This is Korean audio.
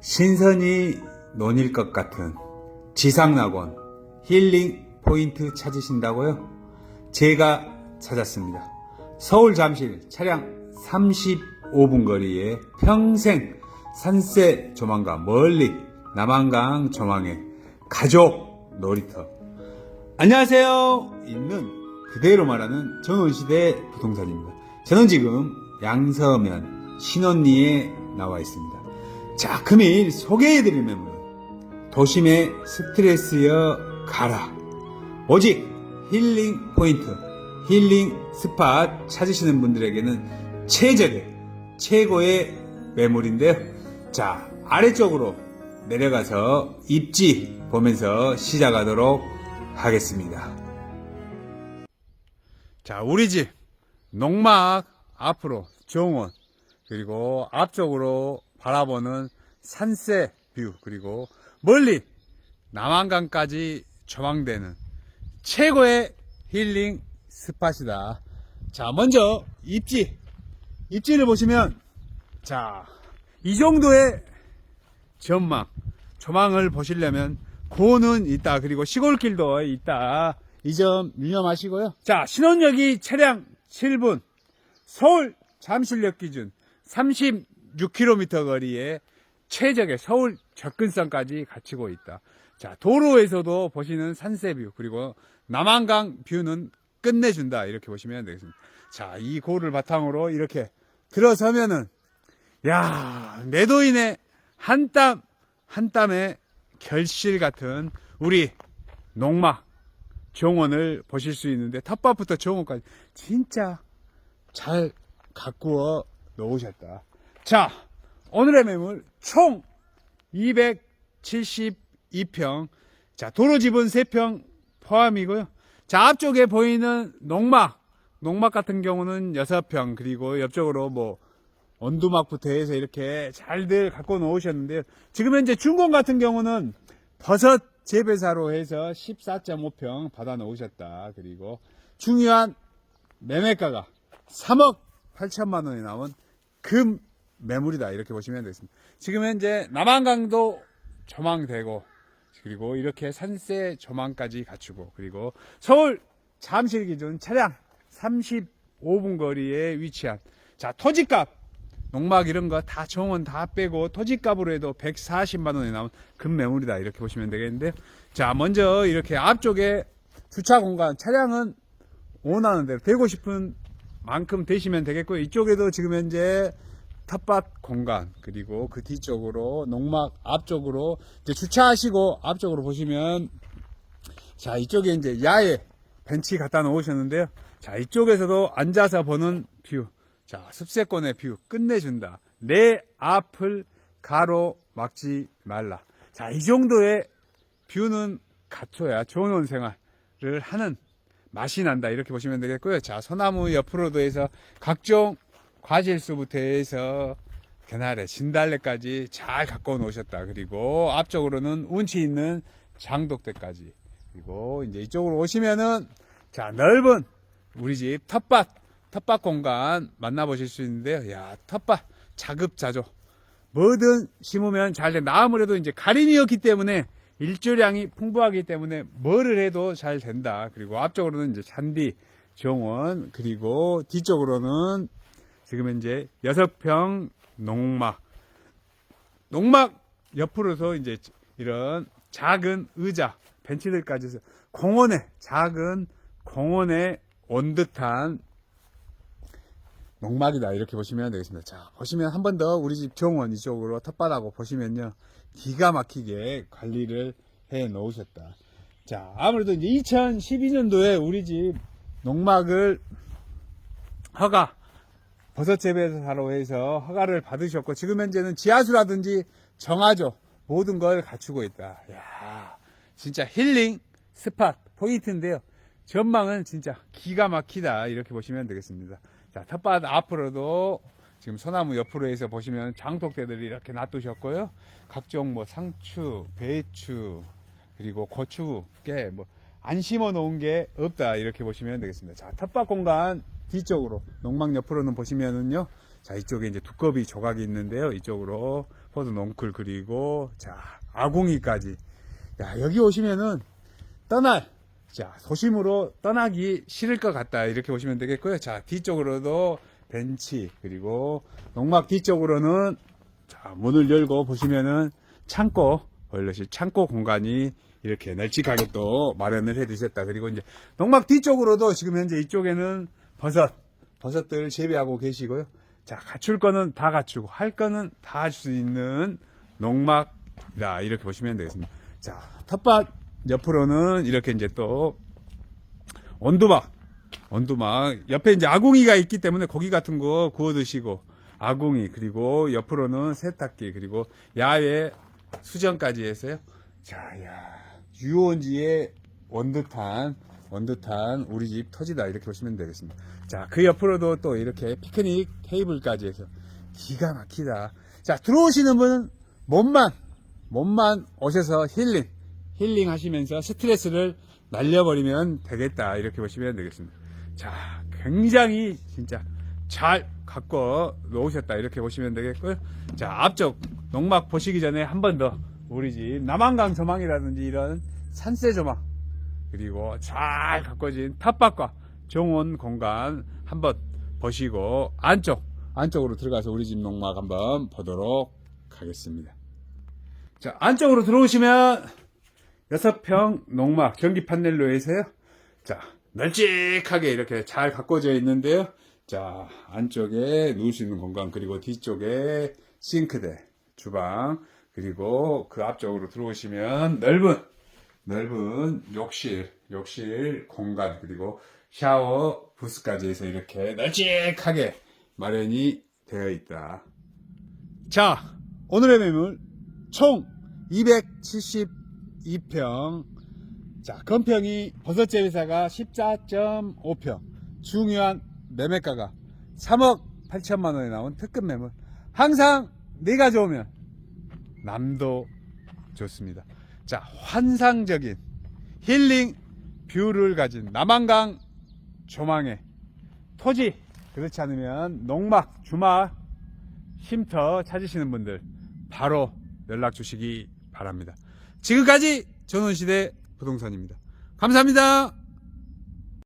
신선이 논일 것 같은 지상낙원 힐링 포인트 찾으신다고요? 제가 찾았습니다. 서울 잠실 차량 35분 거리에 평생 산세 조망과 멀리 남한강 조망에 가족 놀이터 안녕하세요. 있는 그대로 말하는 전원시대 부동산입니다. 저는 지금 양서면 신언리에 나와 있습니다. 자, 금일 소개해드릴 매물은 도심의 스트레스여 가라. 오직 힐링 포인트, 힐링 스팟 찾으시는 분들에게는 최적의, 최고의 매물인데요. 자, 아래쪽으로 내려가서 입지 보면서 시작하도록 하겠습니다. 자, 우리 집 농막 앞으로 정원 그리고 앞쪽으로 바라보는 산세 뷰 그리고 멀리 남한강까지 조망되는 최고의 힐링 스팟이다. 자, 먼저 입지 입지를 보시면 자, 이 정도의 전망 조망을 보시려면 고는 있다. 그리고 시골길도 있다. 이 점 유념하시고요. 자, 신혼역이 차량 7분, 서울 잠실역 기준 36km 거리에 최적의 서울 접근성까지 갖추고 있다. 자, 도로에서도 보시는 산세 뷰, 그리고 남한강 뷰는 끝내준다. 이렇게 보시면 되겠습니다. 자, 이 고를 바탕으로 이렇게 들어서면은, 야 매도인의 한 땀, 한 땀의 결실 같은 우리 농막, 정원을 보실 수 있는데 텃밭부터 정원까지 진짜 잘 가꾸어 놓으셨다. 자, 오늘의 매물 총 272평. 자, 도로집은 3평 포함이고요. 자, 앞쪽에 보이는 농막. 농막 같은 경우는 6평, 그리고 옆쪽으로 뭐, 원두막부터 해서 이렇게 잘들 갖고 놓으셨는데요. 지금 현재 중공 같은 경우는 버섯 재배사로 해서 14.5평 받아 놓으셨다. 그리고 중요한 매매가가 3억 8천만 원이 나온 금 매물이다. 이렇게 보시면 되겠습니다. 지금 현재 남한강도 조망되고 그리고 이렇게 산세 조망까지 갖추고 그리고 서울 잠실 기준 차량 35분 거리에 위치한 자 토지값 농막 이런 거 다 정원 다 빼고 토지값으로 해도 140만 원이 나온 금매물이다 이렇게 보시면 되겠는데요. 자 먼저 이렇게 앞쪽에 주차 공간 차량은 원하는 대로 되고 싶은 만큼 되시면 되겠고요. 이쪽에도 지금 현재 텃밭 공간 그리고 그 뒤쪽으로 농막 앞쪽으로 이제 주차하시고 앞쪽으로 보시면 자 이쪽에 이제 야외 벤치 갖다 놓으셨는데요. 자 이쪽에서도 앉아서 보는 뷰. 자 습세권의 뷰 끝내준다. 내 앞을 가로 막지 말라. 자 이 정도의 뷰는 갖춰야 좋은 생활을 하는 맛이 난다 이렇게 보시면 되겠고요. 자 소나무 옆으로도 해서 각종 과실수부터 해서 그날에 진달래까지 잘 갖고 놓으셨다. 그리고 앞쪽으로는 운치 있는 장독대까지. 그리고 이제 이쪽으로 오시면은 자 넓은 우리 집 텃밭 텃밭 공간 만나보실 수 있는데요. 야 텃밭 자급자족 뭐든 심으면 잘 된다. 아무래도 이제 가린이었기 때문에 일조량이 풍부하기 때문에 뭐를 해도 잘 된다. 그리고 앞쪽으로는 이제 잔디 정원 그리고 뒤쪽으로는 지금 현재 여섯 평 농막 농막 옆으로서 이제 이런 작은 의자 벤치들까지 해서 공원에 작은 공원에 온 듯한 농막이다 이렇게 보시면 되겠습니다. 자 보시면 한 번 더 우리 집 정원 이쪽으로 텃밭하고 보시면요 기가 막히게 관리를 해 놓으셨다. 자 아무래도 이제 2012년도에 우리 집 농막을 허가 버섯 재배사로 해서 허가를 받으셨고 지금 현재는 지하수라든지 정화조 모든 걸 갖추고 있다. 야 진짜 힐링 스팟 포인트인데요. 전망은 진짜 기가 막히다 이렇게 보시면 되겠습니다. 자 텃밭 앞으로도 지금 소나무 옆으로 해서 보시면 장독대들이 이렇게 놔두셨고요. 각종 뭐 상추, 배추 그리고 고추, 깨 뭐 안 심어 놓은 게 없다 이렇게 보시면 되겠습니다. 자 텃밭 공간 뒤쪽으로 농막 옆으로는 보시면은요. 자 이쪽에 이제 두꺼비 조각이 있는데요. 이쪽으로 포도 농쿨 그리고 자 아궁이까지 야 여기 오시면은 떠날 자 도심으로 떠나기 싫을 것 같다 이렇게 보시면 되겠고요 자 뒤쪽으로도 벤치 그리고 농막 뒤쪽으로는 자 문을 열고 보시면은 창고 보일러실 창고 공간이 이렇게 널찍하게 또 마련을 해 두셨다 그리고 이제 농막 뒤쪽으로도 지금 현재 이쪽에는 버섯. 버섯들 재배하고 계시고요. 자 갖출 거는 다 갖추고 할 거는 다 할 수 있는 농막이다. 이렇게 보시면 되겠습니다. 자 텃밭 옆으로는 이렇게 이제 또 원두막. 원두막. 옆에 이제 아궁이가 있기 때문에 고기 같은 거 구워 드시고 아궁이 그리고 옆으로는 세탁기 그리고 야외 수정까지 해서요. 자, 야 유원지의 원두탄 원두탄 우리 집 터지다 이렇게 보시면 되겠습니다. 자, 그 옆으로도 또 이렇게 피크닉 테이블까지 해서 기가 막히다. 자, 들어오시는 분은 몸만 몸만 오셔서 힐링 힐링 하시면서 스트레스를 날려버리면 되겠다 이렇게 보시면 되겠습니다. 자, 굉장히 진짜 잘 갖고 놓으셨다 이렇게 보시면 되겠고요. 자, 앞쪽 농막 보시기 전에 한 번 더 우리 집 남한강 조망이라든지 이런 산세 조망 그리고 잘 가꿔진 텃밭과 정원 공간 한번 보시고 안쪽 안쪽으로 들어가서 우리 집 농막 한번 보도록 하겠습니다. 자, 안쪽으로 들어오시면 여섯 평 농막 전기 판넬로 해서요. 자, 널찍하게 이렇게 잘 가꿔져 있는데요. 자, 안쪽에 누울 수 있는 공간, 그리고 뒤쪽에 싱크대, 주방, 그리고 그 앞쪽으로 들어오시면 넓은, 넓은 욕실, 욕실 공간, 그리고 샤워 부스까지 해서 이렇게 널찍하게 마련이 되어 있다. 자, 오늘의 매물 총 272평. 자, 건평이 버섯재 회사가 14.5평. 중요한 매매가가 3억 8천만 원에 나온 특급 매물. 항상 내가 좋으면 남도 좋습니다. 자, 환상적인 힐링 뷰를 가진 남한강 조망에 토지 그렇지 않으면 농막 주막 쉼터 찾으시는 분들 바로 연락 주시기 바랍니다. 지금까지 전원시대 부동산입니다. 감사합니다.